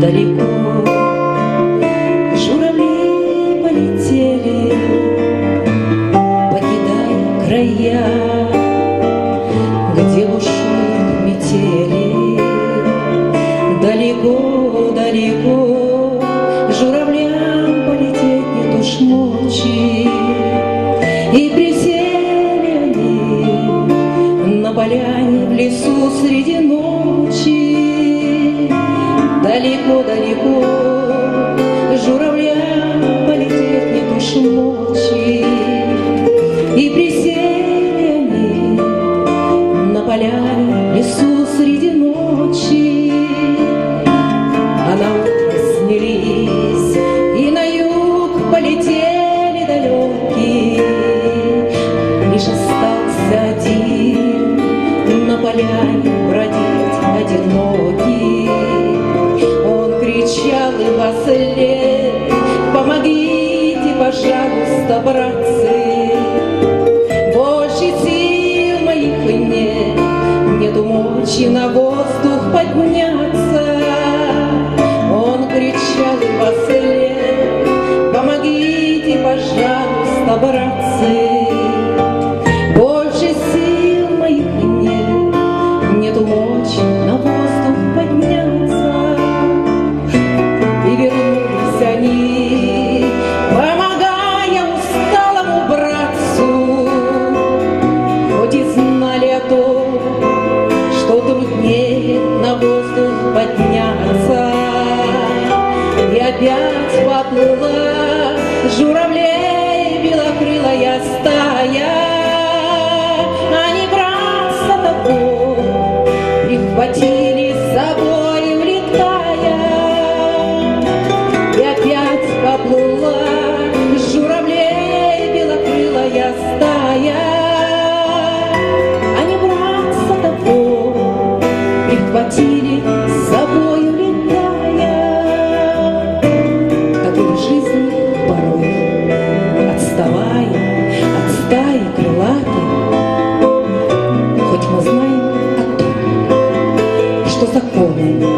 далеко. Журавли полетели, покидая края, где бушует метели. Далеко, далеко журавлям полететь нет уж мочи. И присели на поляне в лесу среди ночи далеко-далеко журавля. вас лет. Помогите, пожалуйста, братцы. хлопнула журавлей белокрылая стая. что законно.